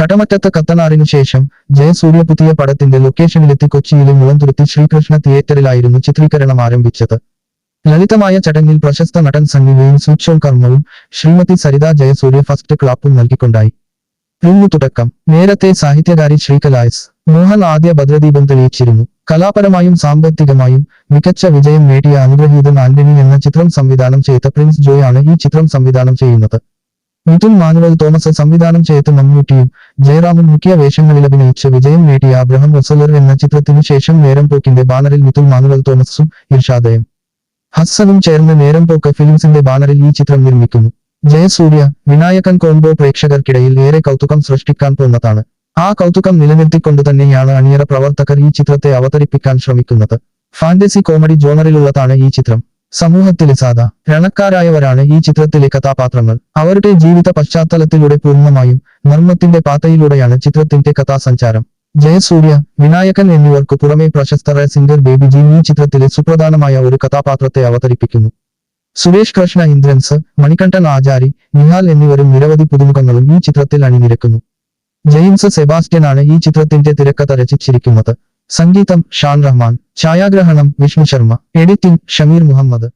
കടമറ്റത്ത് കത്തനാറിനു ശേഷം ജയസൂര്യ പുതിയ പടത്തിന്റെ ലൊക്കേഷനിലെത്തി കൊച്ചിയിലെ മുളന്തുരുത്തി ശ്രീകൃഷ്ണ തിയേറ്ററിലായിരുന്നു ചിത്രീകരണം ആരംഭിച്ചത്. ലളിതമായ ചടങ്ങിൽ പ്രശസ്ത നടൻ സംഗീതയും സൂക്ഷോൾ കർമ്മവും ശ്രീമതി സരിത ജയസൂര്യ ഫസ്റ്റ് ക്ലാപ്പും നൽകിക്കൊണ്ടായി. ഇന്നു തുടക്കം. നേരത്തെ സാഹിത്യകാരി ശ്രീകലായസ് മോഹൻ ആദ്യ ഭദ്രദീപം തെളിയിച്ചിരുന്നു. കലാപരമായും സാമ്പത്തികമായും മികച്ച വിജയം നേടിയ അനുഗ്രഹീതൻ ആന്റണി എന്ന ചിത്രം സംവിധാനം ചെയ്ത പ്രിൻസ് ജോയ് ആണ് ഈ ചിത്രം സംവിധാനം ചെയ്യുന്നത്. മിഥുൻ മാനുവൽ തോമസ് സംവിധാനം ചെയ്ത മമ്മൂട്ടിയും ജയറാമും മുഖ്യ വേഷങ്ങളിൽ അഭിനയിച്ച് വിജയം നേടിയ അബ്രഹം റൊസലർ എന്ന ചിത്രത്തിനു ശേഷം നേരം പോക്കിന്റെ ബാനറിൽ മിഥുൻ മാനുവൽ തോമസും ഇർഷാദയും. ഹസ്സനും ചേർന്ന് നേരം പോക്ക് ഫിലിംസിന്റെ ബാനറിൽ ഈ ചിത്രം നിർമ്മിക്കുന്നു. ജയസൂര്യ വിനായകൻ കോംബോ പ്രേക്ഷകർക്കിടയിൽ ഏറെ കൗതുകം സൃഷ്ടിക്കാൻ പോന്നതാണ് ആ കൗതുകം നിലനിർത്തിക്കൊണ്ടു തന്നെയാണ് അണിയറ പ്രവർത്തകർ ഈ ചിത്രത്തെ അവതരിപ്പിക്കാൻ ശ്രമിക്കുന്നത്. ഫാന്റസി കോമഡി ജോണറിലുള്ളതാണ് ഈ ചിത്രം. സമൂഹത്തിലെ സാധാ രണക്കാരായവരാണ് ഈ ചിത്രത്തിലെ കഥാപാത്രങ്ങൾ അവരുടെ ജീവിത പശ്ചാത്തലത്തിലൂടെ പൂർണമായും നർമ്മത്തിന്റെ പാതയിലൂടെയാണ് ചിത്രത്തിന്റെ കഥാസഞ്ചാരം. ജയസൂര്യ വിനായകൻ എന്നിവർക്ക് പുറമെ പ്രശസ്തരായ സിംഗർ ബേബി ജീൻ ഈ ചിത്രത്തിലെ സുപ്രധാനമായ ഒരു കഥാപാത്രത്തെ അവതരിപ്പിക്കുന്നു. സുരേഷ് കൃഷ്ണ ഇന്ദ്രൻസ് മണികണ്ഠൻ ആചാരി നിഹാൽ എന്നിവരും നിരവധി പുതുമുഖങ്ങളും ഈ ചിത്രത്തിൽ അണിനിരക്കുന്നു. ജെയിംസ് സെബാസ്റ്റ്യനാണ് ഈ ചിത്രത്തിന്റെ തിരക്കഥ രചിച്ചിരിക്കുന്നത്. സംഗീതം ഷാൻ റഹ്മാൻ ഛായാഗ്രഹണം വിഷ്ണു ശർമ്മ എഡിറ്റിംഗ് ഷമീർ മുഹമ്മദ്.